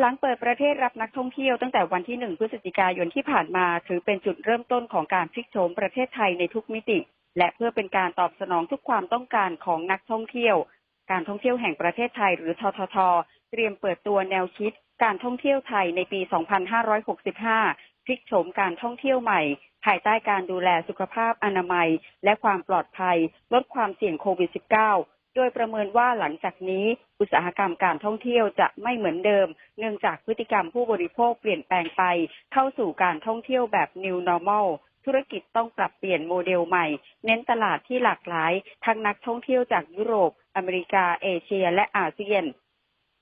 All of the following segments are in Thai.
หลังเปิดประเทศรับนักท่องเที่ยวตั้งแต่วันที่ 1 พฤศจิกายนที่ผ่านมา ถือเป็นจุดเริ่มต้นของการพลิกโฉมประเทศไทยในทุกมิติ และเพื่อเป็นการตอบสนองทุกความต้องการของนักท่องเที่ยว การท่องเที่ยวแห่งประเทศไทยหรือททท เตรียมเปิดตัวแนวคิด การท่องเที่ยวไทยในปี 2565 พลิกโฉมการท่องเที่ยวใหม่ ภายใต้การดูแลสุขภาพอนามัย และความปลอดภัย ลดความเสี่ยงโควิด -19 โดยประเมินว่าหลังจากนี้อุตสาหกรรมการท่องเที่ยวจะไม่เหมือนเดิม เนื่องจากพฤติกรรมผู้บริโภคเปลี่ยนแปลงไป เข้าสู่การท่องเที่ยวแบบ New Normal ธุรกิจต้องปรับเปลี่ยนโมเดลใหม่ เน้นตลาดที่หลากหลาย ทั้งนักท่องเที่ยวจากยุโรป อเมริกา เอเชีย และอาเซียน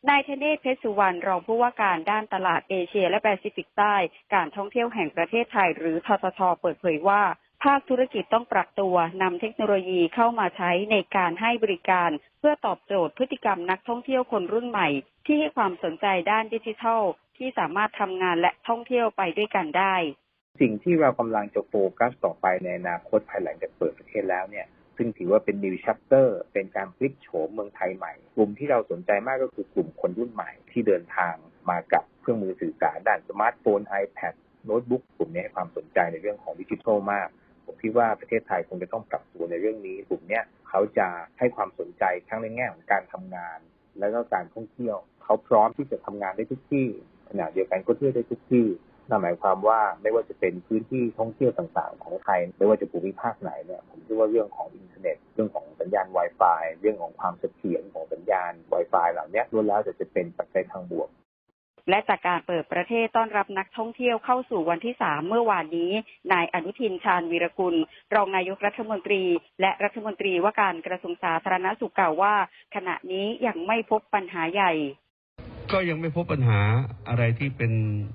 นายธเนศเพชรสุวรรณรองผู้ว่าการด้านตลาดเอเชีย และแปซิฟิกใต้ การท่องเที่ยวแห่งประเทศไทย หรือทททเปิดเผยว่า ภาคธุรกิจต้องปรับตัวนำเทคโนโลยีเข้ามาใช้ในการให้บริการ เพื่อตอบโจทย์พฤติกรรมนักท่องเที่ยวคนรุ่นใหม่ ที่ให้ความสนใจด้านดิจิทัล ที่สามารถทำงานและท่องเที่ยวไปด้วยกันได้ สิ่งที่เรากำลังจะโฟกัสต่อไปในอนาคตภายหลังจากเปิดประเทศแล้วเนี่ยซึ่งถือว่าเป็น new chapter เป็นการพลิกโฉมเมืองไทยใหม่ กลุ่มที่เราสนใจมากก็คือกลุ่มคนรุ่นใหม่ที่เดินทางมากับเครื่องมือสื่อสารด้านสมาร์ทโฟน iPad โน้ตบุ๊กกลุ่มนี้ให้ความสนใจในเรื่องของดิจิทัลมาก ผมคิดว่าประเทศไทยคงจะต้องปรับตัวในเรื่องนี้กลุ่มเนี้ยเขาจะให้ความสนใจทั้งในแง่ของการทำงาน แล้วก็การท่องเที่ยว เขาพร้อมที่จะทำงานได้ทุกที่ขณะเดียวกันก็เที่ยวได้ทุกที่นั่นหมายความว่าไม่ว่าจะเป็นพื้นที่ท่องเที่ยวต่างๆ ของไทย ไม่ว่าจะภูมิภาคไหนเนี่ยผมคิดว่าเรื่องของอินเทอร์เน็ต เรื่องของสัญญาณ Wi-Fi เรื่องของความเสถียรของสัญญาณ Wi-Fi เหล่านี้ล้วนแล้วจะจะเป็นปัจจัยทางบวก และจากการเปิดประเทศต้อนรับนักท่องเที่ยวเข้าสู่วันที่สามเมื่อวานนี้ นายอนุทินชาญวีรกุล รองนายกรัฐมนตรี และรัฐมนตรีว่าการกระทรวงสาธารณสุขกล่าวว่า ขณะนี้ยังไม่พบปัญหาใหญ่ ก็ยังไม่พบปัญหาอะไรที่เป็น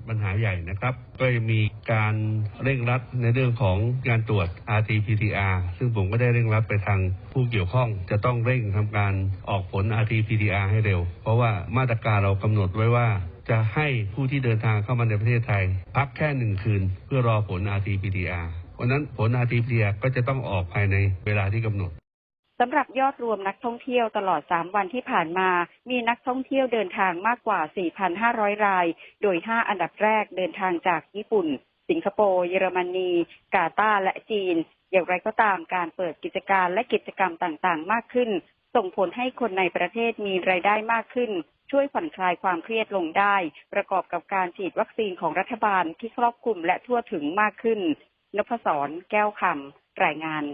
ปัญหาใหญ่นะครับ ก็ยังมีการเร่งรัดในเรื่องของการตรวจ RT-PCR ซึ่งผมก็ได้เร่งรัดไปทางผู้เกี่ยวข้อง จะต้องเร่งทำการออกผล RT-PCR ให้เร็ว เพราะว่ามาตรการเรากำหนดไว้ว่าจะให้ผู้ที่เดินทางเข้ามาในประเทศไทย พักแค่หนึ่งคืน เพื่อรอผล RT-PCR เพราะฉะนั้นผล RT-PCR ก็จะต้องออกภายในเวลาที่กำหนด สำหรับยอดรวมนักท่องเที่ยวตลอด 3 วันที่ผ่านมา มีนักท่องเที่ยวเดินทางมากกว่า 4,500 ราย โดย 5 อันดับแรกเดินทางจากญี่ปุ่น สิงคโปร์ เยอรมนี กาตาร์ และจีน อย่างไรก็ตามการเปิดกิจการและกิจกรรมต่างๆ มากขึ้น ส่งผลให้คนในประเทศมีรายได้มากขึ้น ช่วยผ่อนคลายความเครียดลงได้ ประกอบกับการฉีดวัคซีนของรัฐบาลที่ครอบคลุมและทั่วถึงมากขึ้นนพศรแก้วคำรายงาน